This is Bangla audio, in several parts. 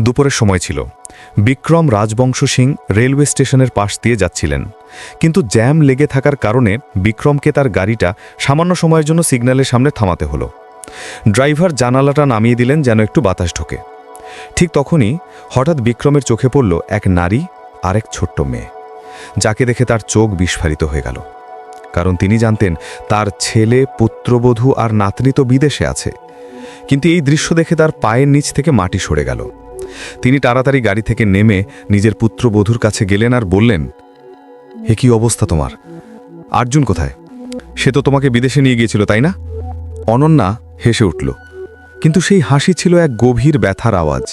দুপুরের সময় ছিল। বিক্রম রাজবংশ সিং রেলওয়ে স্টেশনের পাশ দিয়ে যাচ্ছিলেন। কিন্তু জ্যাম লেগে থাকার কারণে বিক্রমকে তার গাড়িটা সামান্য সময়ের জন্য সিগন্যালের সামনে থামাতে হলো। ড্রাইভার জানালাটা নামিয়ে দিলেন যেন একটু বাতাস ঢোকে। ঠিক তখনই হঠাৎ বিক্রমের চোখে পড়ল এক নারী আর এক ছোট্ট মেয়ে। যাকে দেখে তার চোখ বিস্ফারিত হয়ে গেল। কারণ তিনি জানতেন তার ছেলে, পুত্রবধূ আর নাতনি তো বিদেশে আছে। কিন্তু এই দৃশ্য দেখে তার পায়ের নিচ থেকে মাটি সরে গেল। তিনি তাড়াতাড়ি গাড়ি থেকে নেমে নিজের পুত্রবধূর কাছে গেলেন আর বললেন হে কি অবস্থা তোমার? আর্জুন কোথায়? সে তো তোমাকে বিদেশে নিয়ে গিয়েছিল, তাই না? অনন্যা হেসে উঠল, কিন্তু সেই হাসি ছিল এক গভীর ব্যথার আওয়াজ।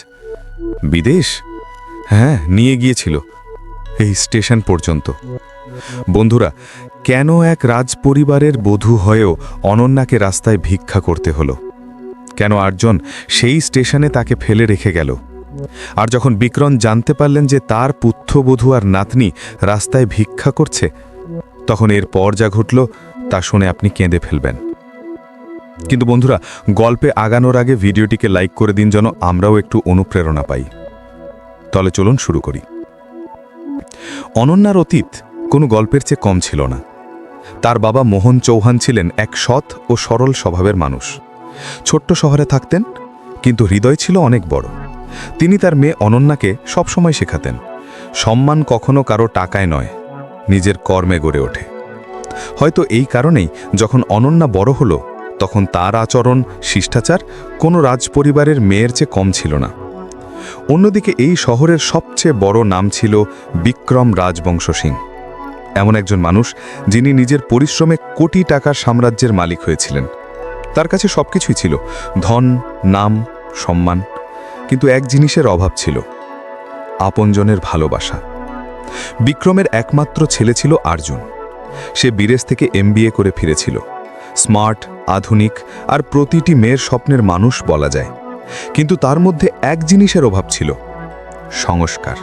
বিদেশ? হ্যাঁ নিয়ে গিয়েছিল, এই স্টেশন পর্যন্ত। বন্ধুরা, কেন এক রাজপরিবারের বধূ হয়েও অনন্যাকে রাস্তায় ভিক্ষা করতে হলো? কেন আর্জন সেই স্টেশনে তাকে ফেলে রেখে গেল? আর যখন বিক্রম জানতে পারলেন যে তার পুত্রবধূ আর নাতনি রাস্তায় ভিক্ষা করছে, তখন এর পর যা ঘটল তা শুনে আপনি কেঁদে ফেলবেন। কিন্তু বন্ধুরা, গল্পে আগানোর আগে ভিডিওটিকে লাইক করে দিন যেন আমরাও একটু অনুপ্রেরণা পাই। তাহলে চলুন শুরু করি। অনন্যার অতীত কোনো গল্পের চেয়ে কম ছিল না। তার বাবা মোহন চৌহান ছিলেন এক সৎ ও সরল স্বভাবের মানুষ। ছোট্ট শহরে থাকতেন, কিন্তু হৃদয় ছিল অনেক বড়। তিনি তার মেয়ে অনন্যাকে সবসময় শেখাতেন। সম্মান কখনো কারও টাকায় নয়, নিজের কর্মে গড়ে ওঠে। হয়তো এই কারণেই যখন অনন্যা বড় হলো, তখন তার আচরণ, শিষ্টাচার কোনো রাজপরিবারের মেয়ের চেয়ে কম ছিল না। অন্যদিকে এই শহরের সবচেয়ে বড় নাম ছিল বিক্রম রাজবংশ সিং। এমন একজন মানুষ যিনি নিজের পরিশ্রমে কোটি টাকার সাম্রাজ্যের মালিক হয়েছিলেন। তার কাছে সবকিছুই ছিল, ধন, নাম, সম্মান। কিন্তু এক জিনিসের অভাব ছিল, আপনজনের ভালোবাসা। বিক্রমের একমাত্র ছেলে ছিল আর্জুন। সে বিদেশ থেকে এমবিএ করে ফিরেছিল। স্মার্ট, আধুনিক আর প্রতিটি মেয়ের স্বপ্নের মানুষ বলা যায়। কিন্তু তার মধ্যে এক জিনিসের অভাব ছিল, সংস্কার।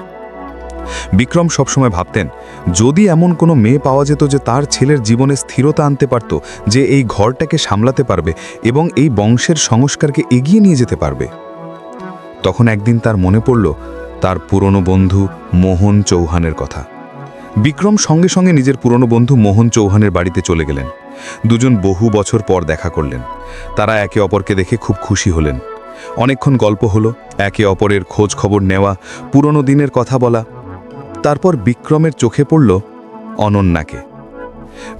বিক্রম সবসময় ভাবতেন, যদি এমন কোনো মেয়ে পাওয়া যেত যে তার ছেলের জীবনে স্থিরতা আনতে পারত, যে এই ঘরটাকে সামলাতে পারবে এবং এই বংশের সংস্কারকে এগিয়ে নিয়ে যেতে পারবে। তখন একদিন তার মনে পড়ল তার পুরনো বন্ধু মোহন চৌহানের কথা। বিক্রম সঙ্গে সঙ্গে নিজের পুরনো বন্ধু মোহন চৌহানের বাড়িতে চলে গেলেন। দুজন বহু বছর পর দেখা করলেন। তারা একে অপরকে দেখে খুব খুশি হলেন। অনেকক্ষণ গল্প হলো, একে অপরের খোঁজ খবর নেওয়া, পুরনো দিনের কথা বলা। তারপর বিক্রমের চোখে পড়ল অনন্যাকে।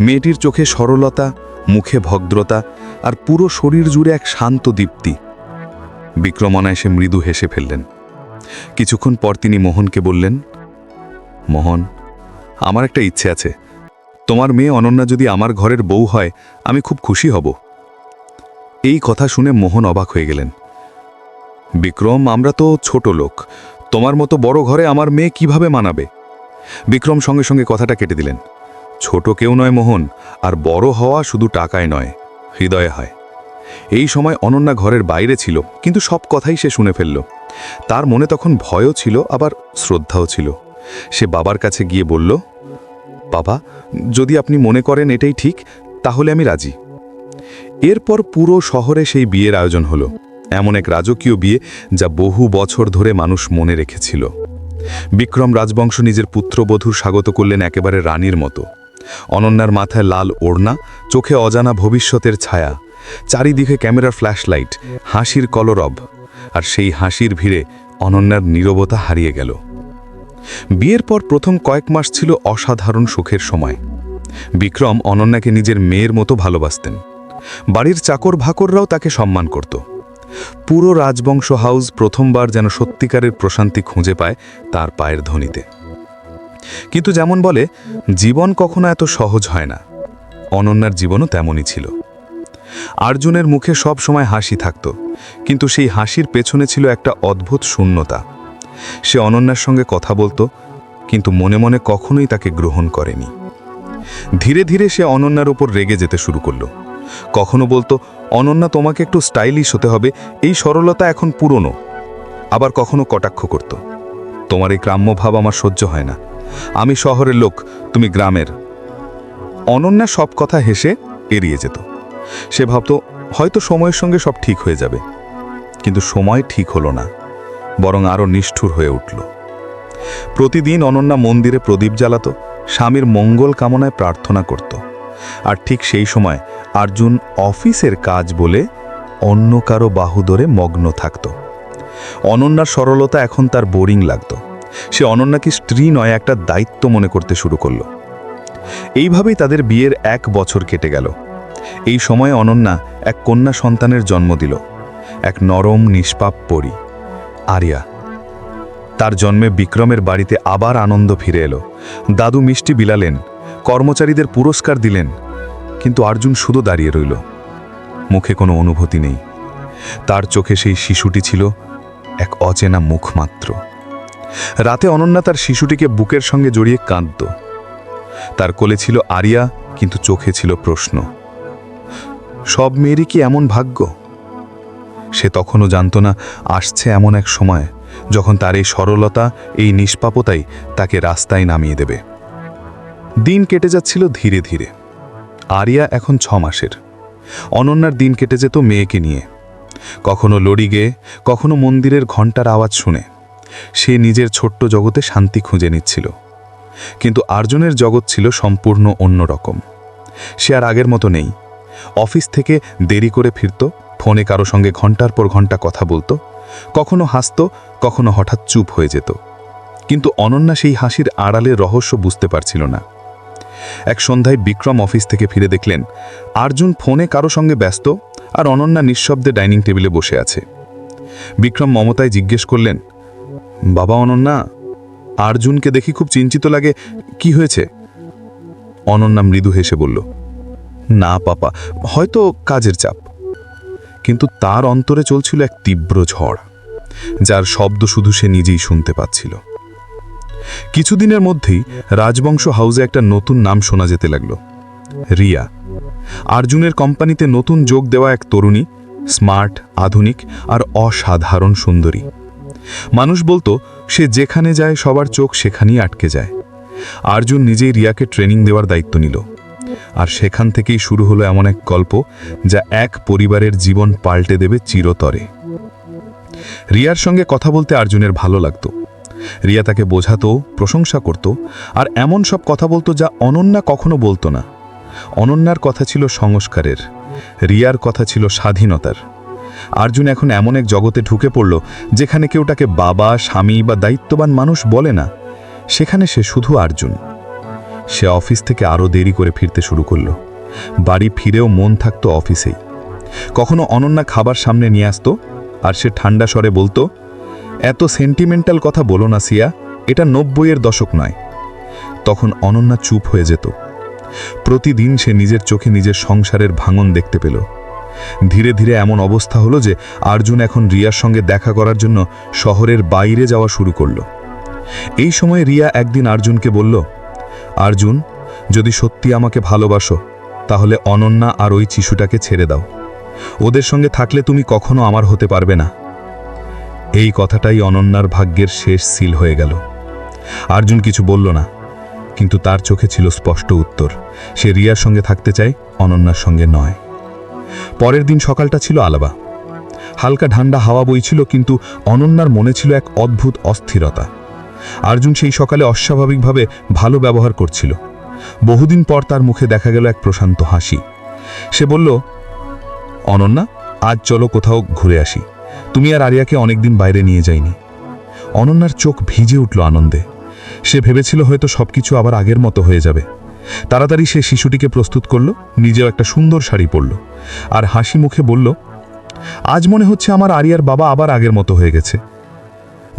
মেয়েটির চোখে সরলতা, মুখে ভদ্রতা আর পুরো শরীর জুড়ে এক শান্ত দীপ্তি। বিক্রম অনায়াসে মৃদু হেসে ফেললেন। কিছুক্ষণ পর তিনি মোহনকে বললেন, মোহন, আমার একটা ইচ্ছে আছে। তোমার মেয়ে অনন্যা যদি আমার ঘরের বউ হয়, আমি খুব খুশি হব। এই কথা শুনে মোহন অবাক হয়ে গেলেন। বিক্রম, আমরা তো ছোট লোক। তোমার মতো বড় ঘরে আমার মেয়ে কীভাবে মানাবে? বিক্রম সঙ্গে সঙ্গে কথাটা কেটে দিলেন, ছোট কেউ নয় মোহন, আর বড় হওয়া শুধু টাকায় নয়, হৃদয়ে হয়। এই সময় অনন্যা ঘরের বাইরে ছিল, কিন্তু সব কথাই সে শুনে ফেলল। তার মনে তখন ভয়ও ছিল, আবার শ্রদ্ধাও ছিল। সে বাবার কাছে গিয়ে বলল, বাবা, যদি আপনি মনে করেন এটাই ঠিক, তাহলে আমি রাজি। এরপর পুরো শহরে সেই বিয়ের আয়োজন হলো, এমন এক রাজকীয় বিয়ে যা বহু বছর ধরে মানুষ মনে রেখেছিল। বিক্রম রাজবংশ নিজের পুত্রবধূ স্বাগত করলেন একেবারে রানীর মতো। অনন্যার মাথায় লাল ওড়না, চোখে অজানা ভবিষ্যতের ছায়া। চারিদিকে ক্যামেরার ফ্ল্যাশলাইট, হাসির কলরব, আর সেই হাসির ভিড়ে অনন্যার নীরবতা হারিয়ে গেল। বিয়ের পর প্রথম কয়েক মাস ছিল অসাধারণ সুখের সময়। বিক্রম অনন্যাকে নিজের মেয়ের মতো ভালোবাসতেন। বাড়ির চাকর ভাকররাও তাকে সম্মান করত। পুরো রাজবংশ হাউস প্রথমবার যেন সত্যিকারের প্রশান্তি খুঁজে পায় তার পায়ের ধ্বনিতে। কিন্তু যেমন বলে, জীবন কখনো এত সহজ হয় না। অনন্যার জীবনও তেমনই ছিল। আর্জুনের মুখে সব সময় হাসি থাকত, কিন্তু সেই হাসির পেছনে ছিল একটা অদ্ভুত শূন্যতা। সে অনন্যার সঙ্গে কথা বলতো, কিন্তু মনে মনে কখনোই তাকে গ্রহণ করেনি। ধীরে ধীরে সে অনন্যার ওপর রেগে যেতে শুরু করল। কখনো বলতো, অনন্যা, তোমাকে একটু স্টাইলিশ হতে হবে, এই সরলতা এখন পুরনো। আবার কখনো কটাক্ষ করত, তোমার এই গ্রাম্য ভাব আমার সহ্য হয় না। আমি শহরের লোক, তুমি গ্রামের। অনন্যা সব কথা হেসে এড়িয়ে যেত। সে ভাবত হয়তো সময়ের সঙ্গে সব ঠিক হয়ে যাবে। কিন্তু সময় ঠিক হলো না, বরং আরও নিষ্ঠুর হয়ে উঠল। প্রতিদিন অনন্যা মন্দিরে প্রদীপ জ্বালাত, স্বামীর মঙ্গল কামনায় প্রার্থনা করত। আর ঠিক সেই সময় অর্জুন অফিসের কাজ বলে অন্য কারও বাহু ধরে মগ্ন থাকত। অনন্যার সরলতা এখন তার বোরিং লাগত। সে অনন্যাকে স্ত্রী নয়, একটা দায়িত্ব মনে করতে শুরু করল। এইভাবেই তাদের বিয়ের এক বছর কেটে গেল। এই সময়ে অনন্যা এক কন্যা সন্তানের জন্ম দিল, এক নরম, নিষ্পাপ পরি। আরিয়া, তার জন্মে বিক্রমের বাড়িতে আবার আনন্দ ফিরে এলো। দাদু মিষ্টি বিলালেন, কর্মচারীদের পুরস্কার দিলেন, কিন্তু অর্জুন শুধু দাঁড়িয়ে রইল। মুখে কোনো অনুভূতি নেই। তার চোখে সেই শিশুটি ছিল এক অচেনা মুখ মাত্র। রাতে অনন্যা তার শিশুটিকে বুকের সঙ্গে জড়িয়ে কাঁদত। তার কোলে ছিল আরিয়া, কিন্তু চোখে ছিল প্রশ্ন। সব মেয়েরই কি এমন ভাগ্য? সে তখনও জানত না, আসছে এমন এক সময়, যখন তার এই সরলতা, এই নিষ্পাপতাই তাকে রাস্তায় নামিয়ে দেবে। দিন কেটে যাচ্ছিল ধীরে ধীরে। আরিয়া এখন ছ মাসের। অনন্যার দিন কেটে যেত মেয়েকে নিয়ে। কখনো লড়ি গেয়ে কখনো মন্দিরের ঘণ্টার আওয়াজ শুনে। সে নিজের ছোট্ট জগতে শান্তি খুঁজে নিচ্ছিল। কিন্তু আর্জুনের জগৎ ছিল সম্পূর্ণ অন্যরকম। সে আর আগের মতো নেই। অফিস থেকে দেরি করে ফিরত, ফোনে কারও সঙ্গে ঘণ্টার পর ঘণ্টা কথা বলতো, কখনো হাসত, কখনো হঠাৎ চুপ হয়ে যেত। কিন্তু অনন্যা সেই হাসির আড়ালে রহস্য বুঝতে পারছিল না। এক সন্ধ্যায় বিক্রম অফিস থেকে ফিরে দেখলেন, আর্জুন ফোনে কারও সঙ্গে ব্যস্ত আর অনন্যা নিঃশব্দে ডাইনিং টেবিলে বসে আছে। বিক্রম মমতায় জিজ্ঞেস করলেন, বাবা অনন্যা, আর্জুনকে দেখি খুব চিন্তিত লাগে, কি হয়েছে? অনন্যা মৃদু হেসে বলল না পাপা, হয়তো কাজের চাপ। কিন্তু তার অন্তরে চলছিল এক তীব্র ঝড়, যার শব্দ শুধু সে নিজেই শুনতে পাচ্ছিল। কিছুদিনের মধ্যেই রাজবংশ হাউসে একটা নতুন নাম শোনা যেতে লাগল, রিয়া। আর্জুনের কোম্পানিতে নতুন যোগ দেওয়া এক তরুণী, স্মার্ট, আধুনিক আর অসাধারণ সুন্দরী। মানুষ বলতো, সে যেখানে যায় সবার চোখ সেখানেই আটকে যায়। আর্জুন নিজেই রিয়াকে ট্রেনিং দেওয়ার দায়িত্ব নিল। আর সেখান থেকেই শুরু হলো এমন এক গল্প যা এক পরিবারের জীবন পাল্টে দেবে চিরতরে। রিয়ার সঙ্গে কথা বলতে আর্জুনের ভালো লাগতো। রিয়া তাকে বোঝাতো, প্রশংসা করত, আর এমন সব কথা বলতো যা অনন্যা কখনো বলতো না। অনন্যার কথা ছিল সংস্কারের, রিয়ার কথা ছিল স্বাধীনতার। আর্জুন এখন এমন এক জগতে ঢুকে পড়ল যেখানে কেউ তাকে বাবা, স্বামী বা দায়িত্ববান মানুষ বলে না। সেখানে সে শুধু আর্জুন। সে অফিস থেকে আরও দেরি করে ফিরতে শুরু করল। বাড়ি ফিরেও মন থাকতো অফিসেই। কখনো অনন্যা খাবার সামনে নিয়ে আসতো, আর সে ঠান্ডা স্বরে বলতো, এত সেন্টিমেন্টাল কথা বলো না, সিয়া, এটা নব্বইয়ের দশক নয়। তখন অনন্যা চুপ হয়ে যেত। প্রতিদিন সে নিজের চোখে নিজের সংসারের ভাঙন দেখতে পেল। ধীরে ধীরে এমন অবস্থা হলো যে আর্জুন এখন রিয়ার সঙ্গে দেখা করার জন্য শহরের বাইরে যাওয়া শুরু করল। এই সময় রিয়া একদিন আর্জুনকে বলল আর্জুন, যদি সত্যি আমাকে ভালোবাসো, তাহলে অনন্যা আর ওই শিশুটাকে ছেড়ে দাও। ওদের সঙ্গে থাকলে তুমি কখনো আমার হতে পারবে না। এই কথাটাই অনন্যার ভাগ্যের শেষ সিল হয়ে গেল। আর্জুন কিছু বলল না, কিন্তু তার চোখে ছিল স্পষ্ট উত্তর। সে রিয়ার সঙ্গে থাকতে চায়, অনন্যার সঙ্গে নয়। পরের দিন সকালটা ছিল আলাবা হালকা ঠান্ডা হাওয়া বইছিল, কিন্তু অনন্যার মনে ছিল এক অদ্ভুত অস্থিরতা। আর্জুন সেই সকালে অস্বাভাবিকভাবে ভালো ব্যবহার করছিল। বহুদিন পর তার মুখে দেখা গেল এক প্রশান্ত হাসি। সে বলল, অনন্যা, আজ চলো কোথাও ঘুরে আসি। তুমি আর আরিয়াকে অনেকদিন বাইরে নিয়ে যাইনি অনন্যার চোখ ভিজে উঠল আনন্দে। সে ভেবেছিল হয়তো সবকিছু আবার আগের মতো হয়ে যাবে। তাড়াতাড়ি সে শিশুটিকে প্রস্তুত করল, নিজেও একটা সুন্দর শাড়ি পরল। আর হাসি মুখে বলল, আজ মনে হচ্ছে আমার আরিয়ার বাবা আবার আগের মতো হয়ে গেছে।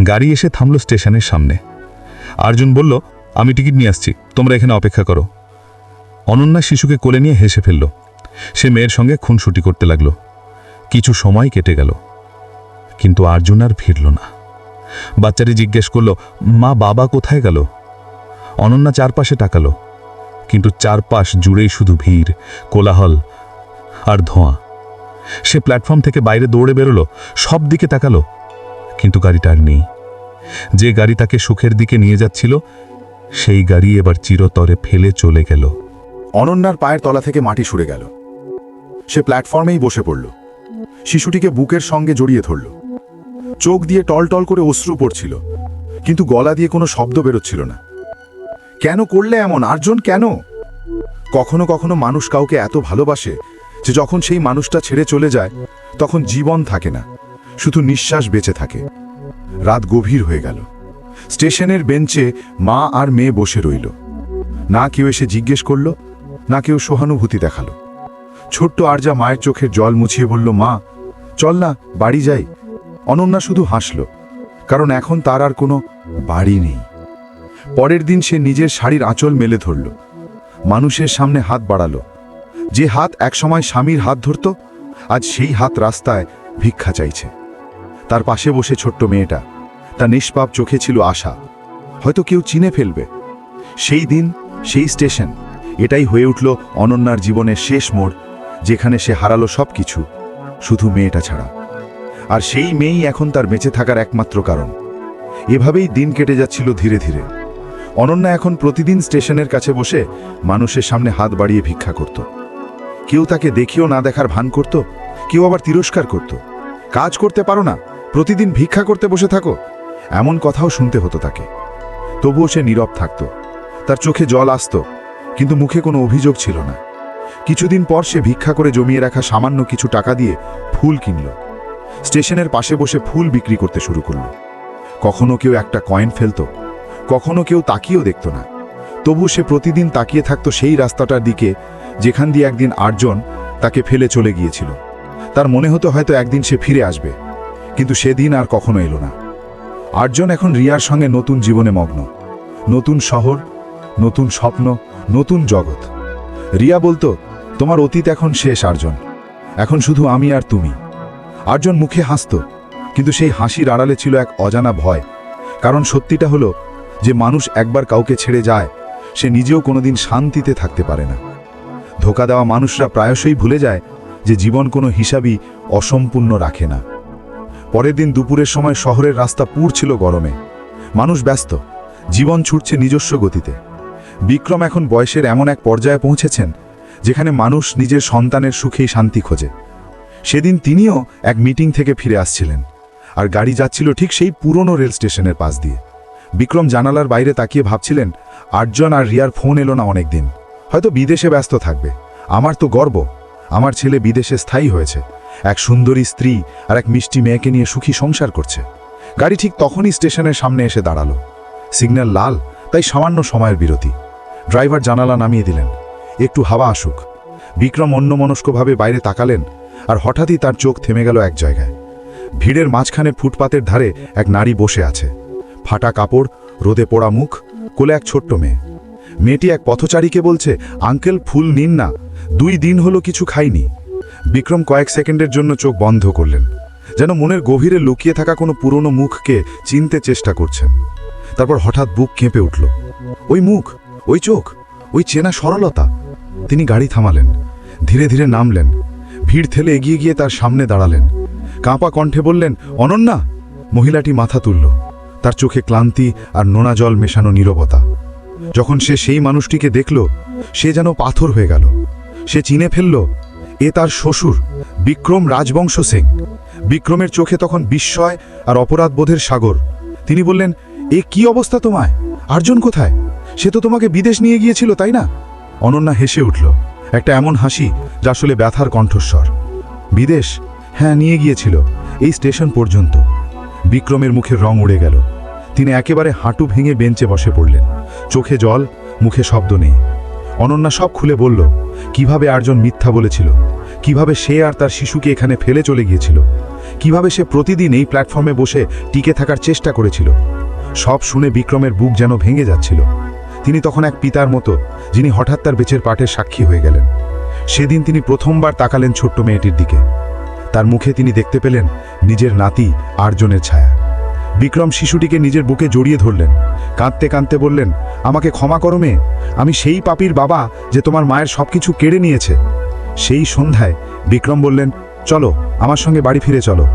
গাড়ি এসে থামল স্টেশনের সামনে। আর্জুন বলল, আমি টিকিট নিয়ে আসছি, তোমরা এখানে অপেক্ষা করো। অনন্যা শিশুকে কোলে নিয়ে হেসে ফেলল। সে মেয়ের সঙ্গে খুনসুটি করতে লাগল। কিছু সময় কেটে গেল। কিন্তু আর্জুন আর ফিরল না। বাচ্চাটি জিজ্ঞেস করল, মা, বাবা কোথায় গেল? অনন্যা চারপাশে তাকালো। কিন্তু চারপাশ জুড়েই শুধু ভিড়, কোলাহল আর ধোঁয়া। সে প্ল্যাটফর্ম থেকে বাইরে দৌড়ে বেরোলো, সব দিকে তাকালো। কিন্তু গাড়িটা আর নেই। যে গাড়ি তাকে সুখের দিকে নিয়ে যাচ্ছিল, সেই গাড়ি এবার চিরতরে ফেলে চলে গেল। অনন্যার পায়ের তলা থেকে মাটি সরে গেল। সে প্ল্যাটফর্মেই বসে পড়ল। শিশুটিকে বুকের সঙ্গে জড়িয়ে ধরল। চোখ দিয়ে টলটল করে অশ্রু পড়ছিল, কিন্তু গলা দিয়ে কোনো শব্দ বেরোচ্ছিল না। কেন করলে এমন? আর্জন, কেন? কখনো কখনো মানুষ কাউকে এত ভালোবাসে যে যখন সেই মানুষটা ছেড়ে চলে যায়, তখন জীবন থাকে না। শুধু নিঃশ্বাস বেঁচে থাকে। রাত গভীর হয়ে গেল। স্টেশনের বেঞ্চে মা আর মেয়ে বসে রইল। না কেউ এসে জিজ্ঞেস করল, না কেউ সহানুভূতি দেখাল। ছোট্ট আরজা মায়ের চোখের জল মুছিয়ে বলল, মা, চল না, বাড়ি যাই। অনন্যা শুধু হাসল, কারণ এখন তার আর কোনো বাড়ি নেই। পরের দিন সে নিজের শাড়ির আঁচল মেলে ধরল। মানুষের সামনে হাত বাড়ালো। যে হাত একসময় স্বামীর হাত ধরত, আজ সেই হাত রাস্তায় ভিক্ষা চাইছে। তার পাশে বসে ছোট্ট মেয়েটা। তার নিষ্পাপ চোখে ছিল আশা। হয়তো কেউ চিনে ফেলবে। সেই দিন, সেই স্টেশন, এটাই হয়ে উঠল অনন্যার জীবনের শেষ মোড়, যেখানে সে হারালো সব কিছু শুধু মেয়েটা ছাড়া। আর সেই মেয়েই এখন তার বেঁচে থাকার একমাত্র কারণ। এভাবেই দিন কেটে যাচ্ছিল ধীরে ধীরে। অনন্যা এখন প্রতিদিন স্টেশনের কাছে বসে মানুষের সামনে হাত বাড়িয়ে ভিক্ষা করত। কেউ তাকে দেখিও না দেখার ভান করত, কেউ আবার তিরস্কার করত। কাজ করতে পারো না। প্রতিদিন ভিক্ষা করতে বসে থাকো। এমন কথাও শুনতে হতো তাকে। তবুও সে নীরব থাকত। তার চোখে জল আসত, কিন্তু মুখে কোনো অভিযোগ ছিল না। কিছুদিন পর সে ভিক্ষা করে জমিয়ে রাখা সামান্য কিছু টাকা দিয়ে ফুল কিনল। স্টেশনের পাশে বসে ফুল বিক্রি করতে শুরু করল। কখনো কেউ একটা কয়েন ফেলতো, কখনো কেউ তাকিয়েও দেখত না। তবু সে প্রতিদিন তাকিয়ে থাকতো সেই রাস্তাটার দিকে, যেখান দিয়ে একদিন আটজন তাকে ফেলে চলে গিয়েছিল। তার মনে হতো হয়তো একদিন সে ফিরে আসবে। কিন্তু সেদিন আর কখনো এলো না। আটজন এখন রিয়ার সঙ্গে নতুন জীবনে মগ্ন। নতুন শহর, নতুন স্বপ্ন, নতুন জগৎ। রিয়া বলতো, তোমার অতীত এখন শেষ, আর্জন। এখন শুধু আমি আর তুমি। আর্জন মুখে হাসত, কিন্তু সেই হাসির আড়ালে ছিল এক অজানা ভয়। কারণ সত্যিটা হলো, যে মানুষ একবার কাউকে ছেড়ে যায়, সে নিজেও কোনোদিন শান্তিতে থাকতে পারে না। ধোকা দেওয়া মানুষরা প্রায়শই ভুলে যায়, যে জীবন কোনো হিসাবই অসম্পূর্ণ রাখে না। পরের দিন দুপুরের সময় শহরের রাস্তা পুর ছিল গরমে। মানুষ ব্যস্ত, জীবন ছুটছে নিজস্ব গতিতে। বিক্রম এখন বয়সের এমন এক পর্যায়ে পৌঁছেছেন, যেখানে মানুষ নিজের সন্তানের সুখেই শান্তি খোঁজে। সেদিন তিনিও এক মিটিং থেকে ফিরে আসছিলেন, আর গাড়ি যাচ্ছিল ঠিক সেই পুরনো রেল স্টেশনের পাশ দিয়ে। বিক্রম জানালার বাইরে তাকিয়ে ভাবছিলেন আটজন আর রিয়ার ফোন এলো না অনেকদিন। হয়তো বিদেশে ব্যস্ত থাকবে। আমার তো গর্ব। আমার ছেলে বিদেশে স্থায়ী হয়েছে। এক সুন্দরী স্ত্রী আর এক মিষ্টি মেয়েকে নিয়ে সুখী সংসার করছে। গাড়ি ঠিক তখনই স্টেশনের সামনে এসে দাঁড়াল। সিগন্যাল লাল, তাই সামান্য সময়ের বিরতি। ড্রাইভার জানালা নামিয়ে দিলেন। একটু হাওয়া আসুক। বিক্রম অন্যমনস্কভাবে বাইরে তাকালেন আর হঠাৎই তার চোখ থেমে গেল এক জায়গায়। ভিড়ের মাঝখানে ফুটপাতের ধারে এক নারী বসে আছে। ফাটা কাপড়, রোদে পোড়া মুখ, কোলে এক ছোট্ট মেয়ে। মেয়েটি এক পথচারীকে বলছে, আঙ্কেল, ফুল নিন না। দুই দিন হলো কিছু খাইনি। বিক্রম কয়েক সেকেন্ডের জন্য চোখ বন্ধ করলেন, যেন মনের গভীরে লুকিয়ে থাকা কোনো পুরনো মুখকে চিনতে চেষ্টা করছেন। তারপর হঠাৎ বুক কেঁপে উঠল। ওই মুখ, ওই চোখ, ওই চেনা সরলতা। তিনি গাড়ি থামালেন, ধীরে ধীরে নামলেন, ভিড় ঠেলে এগিয়ে গিয়ে তার সামনে দাঁড়ালেন। কাঁপা কণ্ঠে বললেন, অনন্যা! মহিলাটি মাথা তুলল। তার চোখে ক্লান্তি আর নোনা জল মেশানো নীরবতা। যখন সে সেই মানুষটিকে দেখল, সে যেন পাথর হয়ে গেল। সে চিনে ফেলল এ তার শ্বশুর, বিক্রম রাজবংশ সিং বিক্রমের চোখে তখন বিস্ময় আর অপরাধবোধের সাগর। তিনি বললেন, এ কি অবস্থা তোমায়? আর্জন কোথায়? সে তো তোমাকে বিদেশ নিয়ে গিয়েছিল, তাই না? অনন্যা হেসে উঠল, একটা এমন হাসি যা আসলে ব্যথার কণ্ঠস্বর। বিদেশ? হ্যাঁ নিয়ে গিয়েছিল, এই স্টেশন পর্যন্ত। বিক্রমের মুখের রং উড়ে গেল। তিনি একেবারে হাঁটু ভেঙে বেঞ্চে বসে পড়লেন। চোখে জল, মুখে শব্দ নেই। অনন্যা সব খুলে বলল, কীভাবে আর্জন মিথ্যা বলেছিল? কীভাবে সে আর তার শিশুকে এখানে ফেলে চলে গিয়েছিল? কীভাবে সে প্রতিদিন এই প্ল্যাটফর্মে বসে টিকে থাকার চেষ্টা করেছিল? সব শুনে বিক্রমের বুক যেন ভেঙে যাচ্ছিল। তিনি তখন এক পিতার মতো, যিনি হঠাৎ তার বেচের পাঠের সাক্ষী হয়ে গেলেন। সেদিন তিনি প্রথমবার তাকালেন ছোট্ট মেয়েটির দিকে। তার মুখে তিনি দেখতে পেলেন নিজের নাতি আর্জনের ছায়া। বিক্রম শিশুটিকে নিজের বুকে জড়িয়ে ধরলেন। কাঁদতে কাঁদতে বললেন, আমাকে ক্ষমা করো মেয়ে, আমি সেই পাপির বাবা যে তোমার মায়ের সবকিছু কেড়ে নিয়েছে। সেই সন্ধ্যায় বিক্রম বললেন, চলো, আমার সঙ্গে বাড়ি ফিরে চলো।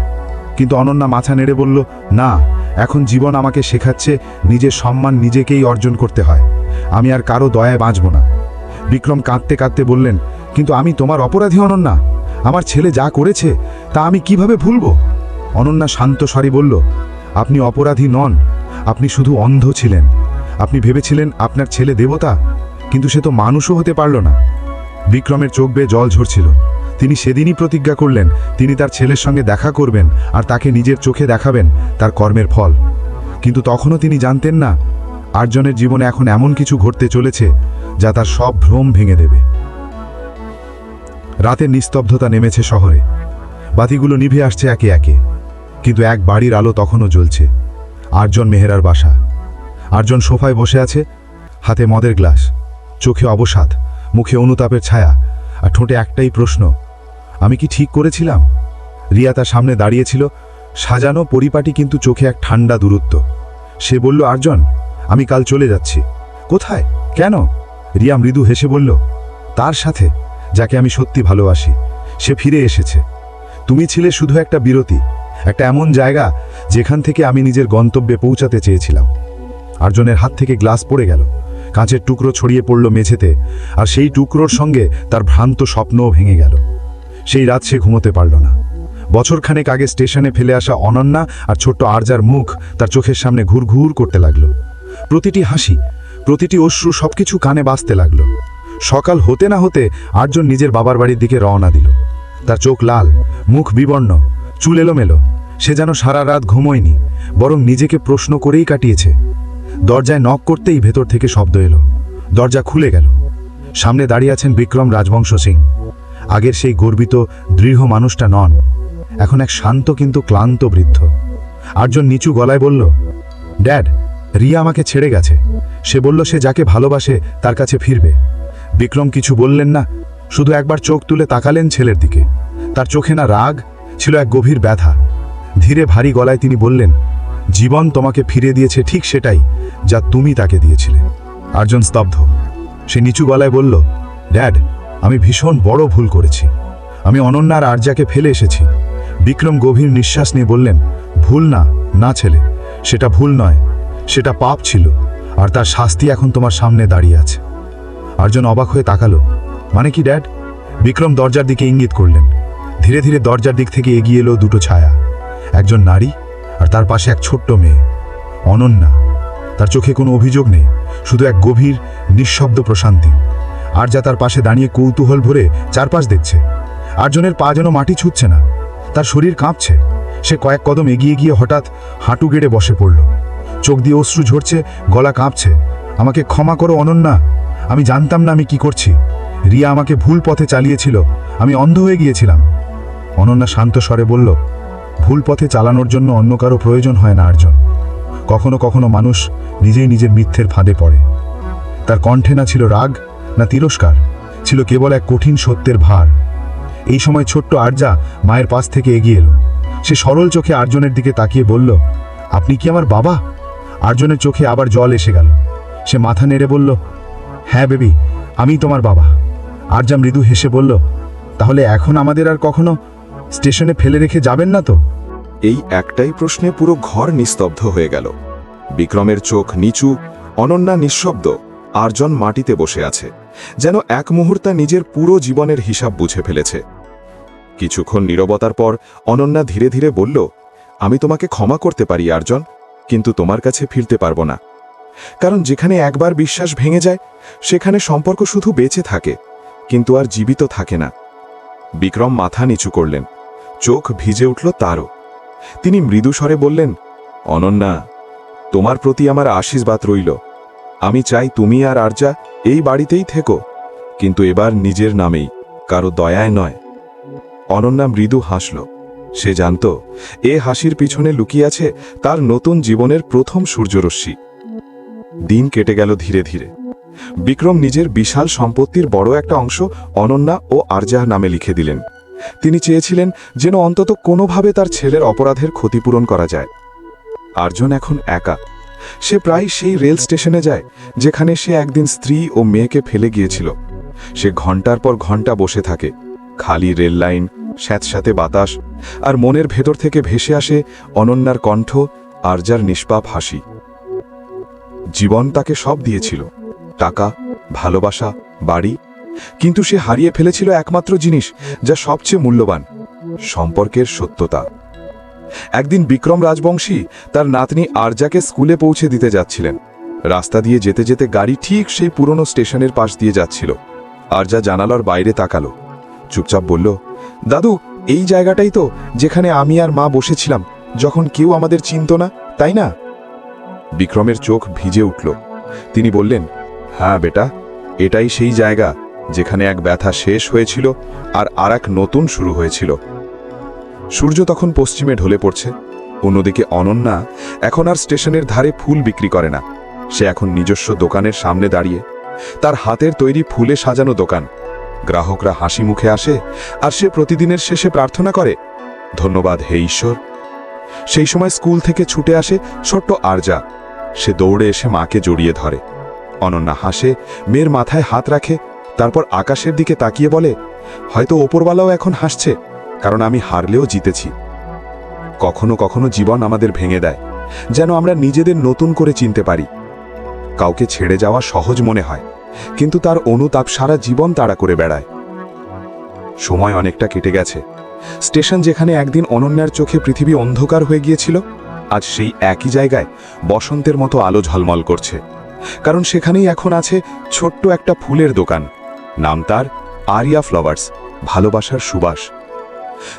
কিন্তু অনন্যা মাথা নেড়ে বলল, না, এখন জীবন আমাকে শেখাচ্ছে নিজের সম্মান নিজেকেই অর্জন করতে হয়। আমি আর কারও দয়ায় বাঁচব না। বিক্রম কাঁদতে কাঁদতে বললেন, কিন্তু আমি তোমার অপরাধী অনন্যা। আমার ছেলে যা করেছে, তা আমি কীভাবে ভুলব? অনন্যা শান্ত স্বরে বলল আপনি অপরাধী নন। আপনি শুধু অন্ধ ছিলেন। আপনি ভেবেছিলেন আপনার ছেলে দেবতা, কিন্তু সে তো মানুষও হতে পারল না। বিক্রমের চোখ বেয়ে জল ঝরছিল। তিনি সেদিনই প্রতিজ্ঞা করলেন, তিনি তার ছেলের সঙ্গে দেখা করবেন আর তাকে নিজের চোখে দেখাবেন, তার কর্মের ফল। কিন্তু তখনও তিনি জানতেন না আটজনের জীবনে এখন এমন কিছু ঘটতে চলেছে, যা তার সব ভ্রম ভেঙে দেবে। রাতের নিস্তব্ধতা নেমেছে শহরে। বাতিগুলো নিভে আসছে একে একে। কিন্তু এক বাড়ির আলো তখনও জ্বলছে। আটজন মেহেরার বাসা। আটজন সোফায় বসে আছে, হাতে মদের গ্লাস, চোখে অবসাদ, মুখে অনুতাপের ছায়া, আর ঠোঁটে একটাই প্রশ্ন, আমি কি ঠিক করেছিলাম? রিয়া তার সামনে দাঁড়িয়েছিল, সাজানো পরিপাটি কিন্তু চোখে এক ঠান্ডা দূরত্ব। সে বলল আর্জন আমি কাল চলে যাচ্ছি। কোথায়? কেন? রিয়া মৃদু হেসে বলল, তার সাথে, যাকে আমি সত্যি ভালোবাসি, সে ফিরে এসেছে। তুমি ছিলে শুধু একটা বিরতি একটা এমন জায়গা যেখান থেকে আমি নিজের গন্তব্যে পৌঁছাতে চেয়েছিলাম। আর্জনের হাত থেকে গ্লাস পড়ে গেল, কাঁচের টুকরো ছড়িয়ে পড়ল মেঝেতে, আর সেই টুকরোর সঙ্গে তার ভ্রান্ত স্বপ্নও ভেঙে গেল। সেই রাত সে ঘুমোতে পারল না। বছরখানেক আগে স্টেশনে ফেলে আসা অনন্যা আর ছোট্ট আরজার মুখ তার চোখের সামনে ঘুর ঘুর করতে লাগল। প্রতিটি হাসি, প্রতিটি অশ্রু সবকিছু কানে বাজতে লাগল। সকাল হতে না হতে আটজন নিজের বাবার বাড়ির দিকে রওনা দিল। তার চোখ লাল, মুখ বিবর্ণ, চুল এলোমেলো। সে যেন সারা রাত ঘুমোয়নি, বরং নিজেকে প্রশ্ন করেই কাটিয়েছে। দরজায় নক করতেই ভেতর থেকে শব্দ এলো। দরজা খুলে গেল। সামনে দাঁড়িয়ে আছেন বিক্রম রাজবংশ সিং। আগের সেই গর্বিত, দৃঢ় মানুষটা নন। এখন এক শান্ত কিন্তু ক্লান্ত বৃদ্ধ। আটজন নিচু গলায় বলল, ড্যাড, রিয়া আমাকে ছেড়ে গেছে। সে বলল সে যাকে ভালোবাসে তার কাছে ফিরবে। বিক্রম কিছু বললেন না, শুধু একবার চোখ তুলে তাকালেন ছেলের দিকে। তার চোখে না রাগ, ছিল এক গভীর ব্যথা। ধীরে ভারী গলায় তিনি বললেন, জীবন তোমাকে ফিরে দিয়েছে ঠিক সেটাই যা তুমি তাকে দিয়েছিলে। আর্জন স্তব্ধ। সে নিচু গলায় বলল, ড্যাড, আমি ভীষণ বড় ভুল করেছি। আমি অনন্যার আর্যাকে ফেলে এসেছি। বিক্রম গভীর নিঃশ্বাস নিয়ে বললেন, ভুল না না ছেলে, সেটা ভুল নয়। সেটা পাপ ছিল, আর তার শাস্তি এখন তোমার সামনে দাঁড়িয়ে আছে। আর্জন অবাক হয়ে তাকালো। মানে কি, ড্যাড? বিক্রম দরজার দিকে ইঙ্গিত করলেন। ধীরে ধীরে দরজার দিক থেকে এগিয়ে এলো দুটো ছায়া। একজন নারী আর তার পাশে এক ছোট্ট মেয়ে। অনন্যা, তার চোখে কোনো অভিযোগ নেই, শুধু এক গভীর, নিঃশব্দ প্রশান্তি। আর যা তার পাশে দাঁড়িয়ে কৌতূহল ভরে চারপাশ দেখছে। আর্জনের পা যেন মাটি ছুটছে না, তার শরীর কাঁপছে। সে কয়েক কদম এগিয়ে গিয়ে হঠাৎ হাঁটু গেড়ে বসে পড়ল। চোখ দিয়ে অশ্রু ঝরছে, গলা কাঁপছে। আমাকে ক্ষমা করো অনন্যা, আমি জানতাম না আমি কি করছি। রিয়া আমাকে ভুল পথে চালিয়েছিল, আমি অন্ধ হয়ে গিয়েছিলাম। অনন্যা শান্ত স্বরে বলল ভুল পথে চালানোর জন্য অন্য কারও প্রয়োজন হয় না আর্জন কখনো কখনো মানুষ নিজেই নিজের মিথ্যের ফাঁদে পড়ে। তার কণ্ঠে না ছিল রাগ, না তিরস্কার, ছিল কেবল এক কঠিন সত্যের ভার। এই সময় ছোট্ট আর্যা মায়ের পাশ থেকে এগিয়ে এলো। সে সরল চোখে আর্জনের দিকে তাকিয়ে বলল, আপনি কি আমার বাবা? আর্জনের চোখে আবার জল এসে গেল। সে মাথা নেড়ে বলল হ্যাঁ বেবি, আমি তোমার বাবা। আর্যা মৃদু হেসে বলল, তাহলে এখন আমাদের আর কখনো স্টেশনে ফেলে রেখে যাবেন না তো? এই একটাই প্রশ্নে পুরো ঘর নিস্তব্ধ হয়ে গেল। বিক্রমের চোখ নিচু, অনন্যা নিঃশব্দ, আরজন মাটিতে বসে আছে, যেন এক মুহূর্তে নিজের পুরো জীবনের হিসাব বুঝে ফেলেছে। কিছুক্ষণ নীরবতার পর অনন্যা ধীরে ধীরে বলল, আমি তোমাকে ক্ষমা করতে পারি, আর্জন, কিন্তু তোমার কাছে ফিরতে পারব না। কারণ যেখানে একবার বিশ্বাস ভেঙে যায়, সেখানে সম্পর্ক শুধু বেঁচে থাকে, কিন্তু আর জীবিত থাকে না। বিক্রম মাথা নিচু করলেন। চোখ ভিজে উঠল তারও। তিনি মৃদু স্বরে বললেন, অনন্যা, তোমার প্রতি আমার আশীর্বাদ রইল। আমি চাই তুমি আর আর্যা এই বাড়িতেই থেকো, কিন্তু এবার নিজের নামেই, কারও দয়ায় নয়। অনন্যা মৃদু হাসল। সে জানত, এ হাসির পিছনে লুকিয়ে আছে তার নতুন জীবনের প্রথম সূর্যরশ্মি। দিন কেটে গেল ধীরে ধীরে। বিক্রম নিজের বিশাল সম্পত্তির বড় একটা অংশ অনন্যা ও আরজাহ নামে লিখে দিলেন। তিনি চেয়েছিলেন যেন অন্তত কোনোভাবে তার ছেলের অপরাধের ক্ষতিপূরণ করা যায়। আর্জন এখন একা। সে প্রায় সেই রেল স্টেশনে যায়, যেখানে সে একদিন স্ত্রী ও মেয়েকে ফেলে গিয়েছিল। সে ঘণ্টার পর ঘণ্টা বসে থাকে। খালি রেল লাইন, স্যাঁতস্যাঁতে বাতাস, আর মনের ভেতর থেকে ভেসে আসে অনন্যার কণ্ঠ আরজার নিষ্পাপ হাসি। জীবন তাকে সব দিয়েছিল। টাকা, ভালোবাসা, বাড়ি কিন্তু সে হারিয়ে ফেলেছিল একমাত্র জিনিস, যা সবচেয়ে মূল্যবান, সম্পর্কের সত্যতা। একদিন বিক্রম রাজবংশী তার নাতনি আরজাকে স্কুলে পৌঁছে দিতে যাচ্ছিলেন। রাস্তা দিয়ে যেতে যেতে গাড়ি ঠিক সেই পুরনো স্টেশনের পাশ দিয়ে যাচ্ছিল। আরজা জানালার বাইরে তাকালো। চুপচাপ বলল, দাদু, এই জায়গাটাই তো যেখানে আমি আর মা বসেছিলাম, যখন কেউ আমাদের চিনত না, তাই না? বিক্রমের চোখ ভিজে উঠল। তিনি বললেন হ্যাঁ বেটা, এটাই সেই জায়গা যেখানে এক ব্যথা শেষ হয়েছিল আর আর এক নতুন শুরু হয়েছিল। সূর্য তখন পশ্চিমে ঢলে পড়ছে। অন্যদিকে অনন্যা এখন আর স্টেশনের ধারে ফুল বিক্রি করে না। সে এখন নিজস্ব দোকানের সামনে দাঁড়িয়ে, তার হাতের তৈরি ফুলে সাজানো দোকান। গ্রাহকরা হাসি মুখে আসে আর সে প্রতিদিনের শেষে প্রার্থনা করে, ধন্যবাদ হে ঈশ্বর। সেই সময় স্কুল থেকে ছুটে আসে ছোট্ট আরজা। সে দৌড়ে এসে মাকে জড়িয়ে ধরে। অনন্যা হাসে, মেয়ের মাথায় হাত রাখে তারপর আকাশের দিকে তাকিয়ে বলে, হয়তো ওপরওয়ালাও এখন হাসছে, কারণ আমি হারলেও জিতেছি। কখনো কখনো জীবন আমাদের ভেঙে দেয়, যেন আমরা নিজেদের নতুন করে চিনতে পারি। কাউকে ছেড়ে যাওয়া সহজ মনে হয়, কিন্তু তার অনুতাপ সারা জীবন তাড়া করে বেড়ায়। সময় অনেকটা কেটে গেছে। স্টেশন যেখানে একদিন অনন্যার চোখে পৃথিবী অন্ধকার হয়ে গিয়েছিল, আজ সেই একই জায়গায় বসন্তের মতো আলো ঝলমল করছে। কারণ সেখানেই এখন আছে ছোট্ট একটা ফুলের দোকান। নাম তার আরিয়া ফ্লাওয়ার্স, ভালোবাসার সুবাস।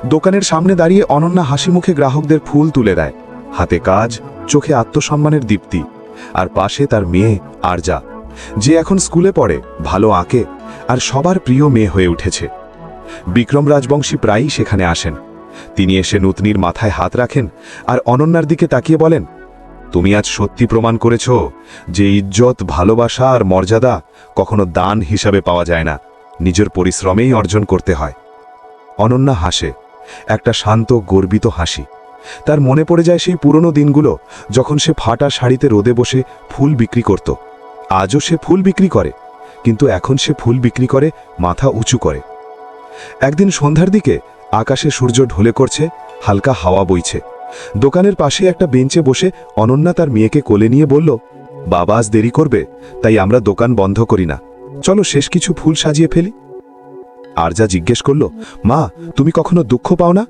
দোকানের সামনে দাঁড়িয়ে অনন্যা হাসি মুখে গ্রাহকদের ফুল তুলে দেয়। হাতে কাজ, চোখে আত্মসম্মানের দীপ্তি, আর পাশে তার মেয়ে আরজা, যে এখন স্কুলে পড়ে, ভালো আঁকে, আর সবার প্রিয় মেয়ে হয়ে উঠেছে। বিক্রম রাজবংশী প্রায়ই সেখানে আসেন। তিনি এসে নতনির মাথায় হাত রাখেন, আর অনন্যার দিকে তাকিয়ে বলেন তুমি আজ সত্যি প্রমাণ করেছ যে ইজ্জত, ভালোবাসা আর মর্যাদা কখনো দান হিসাবে পাওয়া যায় না। নিজের পরিশ্রমেই অর্জন করতে হয়। অনন্যা হাসে। একটা শান্ত, গর্বিত হাসি। তার মনে পড়ে যায় সেই পুরনো দিনগুলো যখন সে ফাটা শাড়িতে রোদে বসে ফুল বিক্রি করত। আজও সে ফুল বিক্রি করে, কিন্তু এখন সে ফুল বিক্রি করে, মাথা উঁচু করে। একদিন সন্ধ্যার দিকে আকাশে সূর্য ঢলে করছে, হালকা হাওয়া বইছে। দোকানের পাশে একটা বেঞ্চে বসে অনন্যা তার মেয়েকে কোলে নিয়ে বলল, বাবা আজ দেরি করবে, তাই আমরা দোকান বন্ধ করি না। চলো শেষ কিছু ফুল সাজিয়ে ফেলি। আর যা জিজ্ঞেস করল, মা, তুমি কখনো দুঃখ পাও না?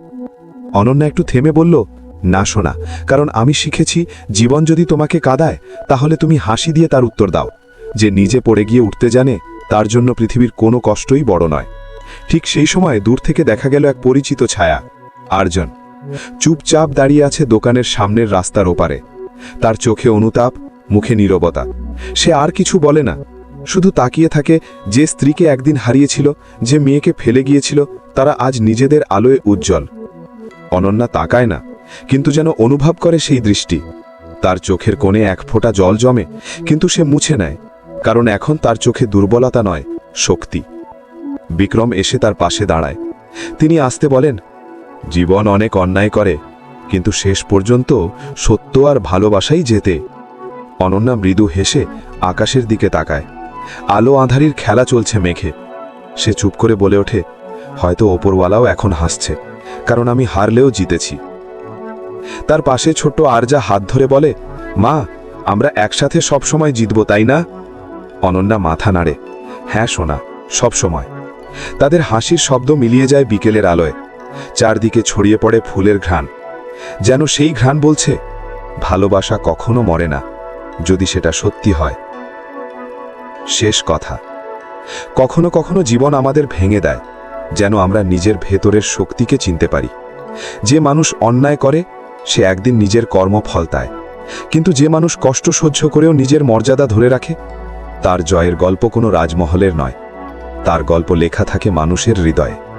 অনন্যা একটু থেমে বলল, না শোনা কারণ আমি শিখেছি জীবন যদি তোমাকে কাদায়, তাহলে তুমি হাসি দিয়ে তার উত্তর দাও। যে নিজে পড়ে গিয়ে উঠতে জানে, তার জন্য পৃথিবীর কোনো কষ্টই বড় নয়। ঠিক সেই সময় দূর থেকে দেখা গেল এক পরিচিত ছায়া, আর্জন। চুপচাপ দাঁড়িয়ে আছে দোকানের সামনের রাস্তার ওপারে। তার চোখে অনুতাপ, মুখে নীরবতা। সে আর কিছু বলে না। শুধু তাকিয়ে থাকে যে স্ত্রীকে একদিন হারিয়েছিল, যে মেয়েকে ফেলে গিয়েছিল, তারা আজ নিজেদের আলোয় উজ্জ্বল। অনন্যা তাকায় না, কিন্তু যেন অনুভব করে সেই দৃষ্টি। তার চোখের কোণে এক ফোঁটা জল জমে, কিন্তু সে মুছে নেয়, কারণ এখন তার চোখে দুর্বলতা নয়, শক্তি। বিক্রম এসে তার পাশে দাঁড়ায়। তিনি আসতে বলেন জীবন অনেক অন্যায় করে, কিন্তু শেষ পর্যন্ত সত্য আর ভালোবাসাই যেতে অনন্যা মৃদু হেসে আকাশের দিকে তাকায়। আলো আঁধারির খেলা চলছে মেঘে। সে চুপ করে বলে ওঠে, হয়তো ওপরওয়ালাও এখন হাসছে, কারণ আমি হারলেও জিতেছি। তার পাশে ছোট্ট আরজা হাত ধরে বলে, মা, আমরা একসাথে সবসময় জিতব, তাই না? অনন্যা মাথা নাড়ে হ্যাঁ সোনা সবসময় তাদের হাসির শব্দ মিলিয়ে যায় বিকেলের আলোয়। চারদিকে ছড়িয়ে পড়ে ফুলের ঘ্রাণ। যেন সেই ঘ্রাণ বলছে, ভালোবাসা কখনো মরে না, যদি সেটা সত্যি হয়। শেষ কথা। কখনো কখনো জীবন আমাদের ভেঙে দেয়, যেন আমরা নিজের ভেতরের শক্তিকে চিনতে পারি। যে মানুষ অন্যায় করে, সে একদিন নিজের কর্মফল দেয় কিন্তু যে মানুষ কষ্ট সহ্য করেও নিজের মর্যাদা ধরে রাখে, তার জয়ের গল্প কোনো রাজমহলের নয়। তার গল্প লেখা থাকে মানুষের হৃদয়ে।